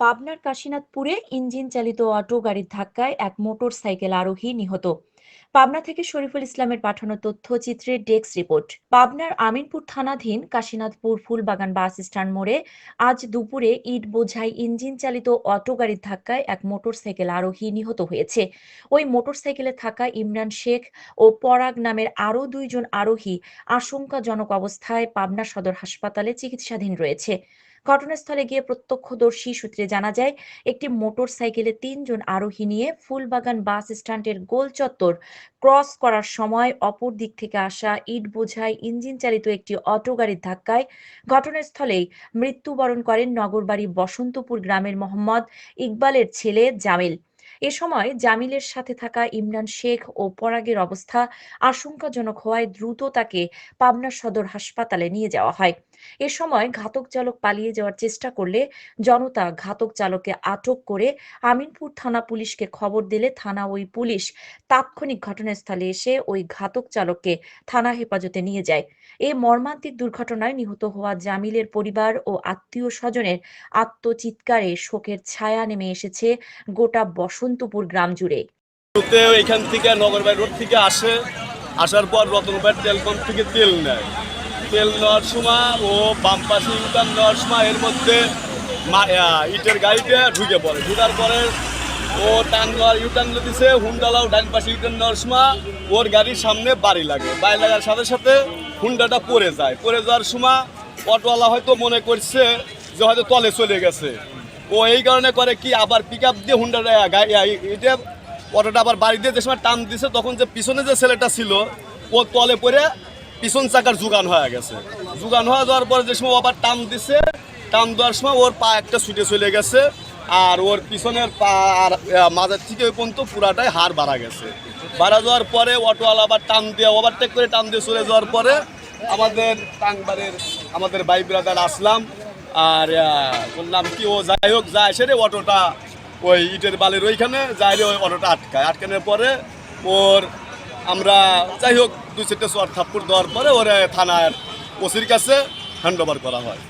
পাবনার কাশীনাথপুরে ইঞ্জিন চালিত অটো গাড়ির ধাক্কায় এক মোটর সাইকেল আরোহী নিহত। পাবনা থেকে শরীফুল ইসলামের পাঠানো তথ্যচিত্রের ডেস্ক রিপোর্ট। পাবনার আমিনপুর থানাধীন কাশীনাথপুর ফুলবাগান বাস স্ট্যান্ড মোড়ে আজ দুপুরে ইট বোঝাই ইঞ্জিন চালিত অটো গাড়ির ধাক্কায় এক মোটর সাইকেল আরোহী নিহত হয়েছে। ওই মোটর সাইকেলে থাকা ইমরান শেখ ও পরাগ নামের আরও দুইজন আরোহী আশঙ্কাজনক অবস্থায় পাবনা সদর হাসপাতালে চিকিৎসাধীন রয়েছে। ঘটনাস্থলে গিয়ে প্রত্যক্ষদর্শী সূত্রে জানা যায়, একটি মোটর সাইকেলে তিনজন আরোহী নিয়ে ফুলবাগান বাস স্ট্যান্ডের গোল চত্বর ক্রস করার সময় অপর দিক থেকে আসা ইট বোঝাই ইঞ্জিন চালিত একটি অটো গাড়ির ধাক্কায় ঘটনাস্থলেই মৃত্যুবরণ করেন নগরবাড়ি বসন্তপুর গ্রামের মোহাম্মদ ইকবালের ছেলে জামিল। এ সময় জামিলের সাথে থাকা ইমরান শেখ ও পরাগের অবস্থা আশঙ্কাজনক হওয়ায় দ্রুত তাকে পাবনা সদর হাসপাতালে নিয়ে যাওয়া হয়। এ সময় ঘাতক চালক পালিয়ে যাওয়ার চেষ্টা করলে জনতা ঘাতক চালককে আটক করে আমিনপুর থানা পুলিশকে খবর দিলে থানা ওই পুলিশ তাৎক্ষণিক ঘটনাস্থলে এসে ওই ঘাতক চালককে থানা হেফাজতে নিয়ে যায়। এই মর্মান্তিক দুর্ঘটনায় নিহত হওয়া জামিলের পরিবার ও আত্মীয় স্বজনের আত্মচিৎকারে শোকের ছায়া নেমে এসেছে গোটা বসন্তপুর গ্রাম জুড়ে। এখান থেকে নগরবাড়ি রোড থেকে আসে। আসার পর রতনবাড়ি তেল পাম্প থেকে তেল নেয়। তেল নেওয়ার সময় ও বাম পাশে ইউটার্ন নেওয়ার সময় এর মধ্যে ইটের গাড়িতে ঢুকে পড়ে। ঢুকার পরে ও টান নেওয়ার ইউটার্ন দিছে, হুন্ডালাও ডান পাশে ইউটার্ন নেওয়ার সময় ওর গাড়ির সামনে বাড়ি লাগে। বাড়ি লাগার সাথে সাথে হুন্ডাটা পড়ে যায়। পড়ে যাওয়ার সময় অটোওয়ালা হয়তো মনে করছে যে হয়তো তলে চলে গেছে। ও এই কারণে করে কি আবার পিক আপ দিয়ে হুন্ডাটা এটা অটোটা আবার বাড়ি দিয়ে যে সময় টান দিছে, তখন যে পিছনে যে ছেলেটা ছিল, ও তলে পড়ে পিছন চাকার যোগান হয়ে গেছে। যোগান হয়ে যাওয়ার পরে যে সময় আবার টান দিছে, টান দেওয়ার সময় ওর পা একটা ছুটে চলে গেছে, আর ওর পিছনের পা আর মাঝের থেকে ওই পর্যন্ত পুরাটাই হাড় বাড়া গেছে। বাড়া যাওয়ার পরে অটোওয়ালা আবার টান দিয়ে ওভারটেক করে টান দিয়ে চলে যাওয়ার পরে আমাদের টাংবাড়ির আমাদের ভাই ব্রাদার আসলাম। আর বললাম কি, ও যাই হোক যায় সেরে অটোটা ওই ইটের বালির ওইখানে যাই রে ওই অটোটা আটকায়। আটকানোর পরে ওর আমরা যাই হোক, দুই চারটে চর থাপ্পড় দেওয়ার পরে ওরে থানার ওসির কাছে হ্যান্ড ওভার করা হয়।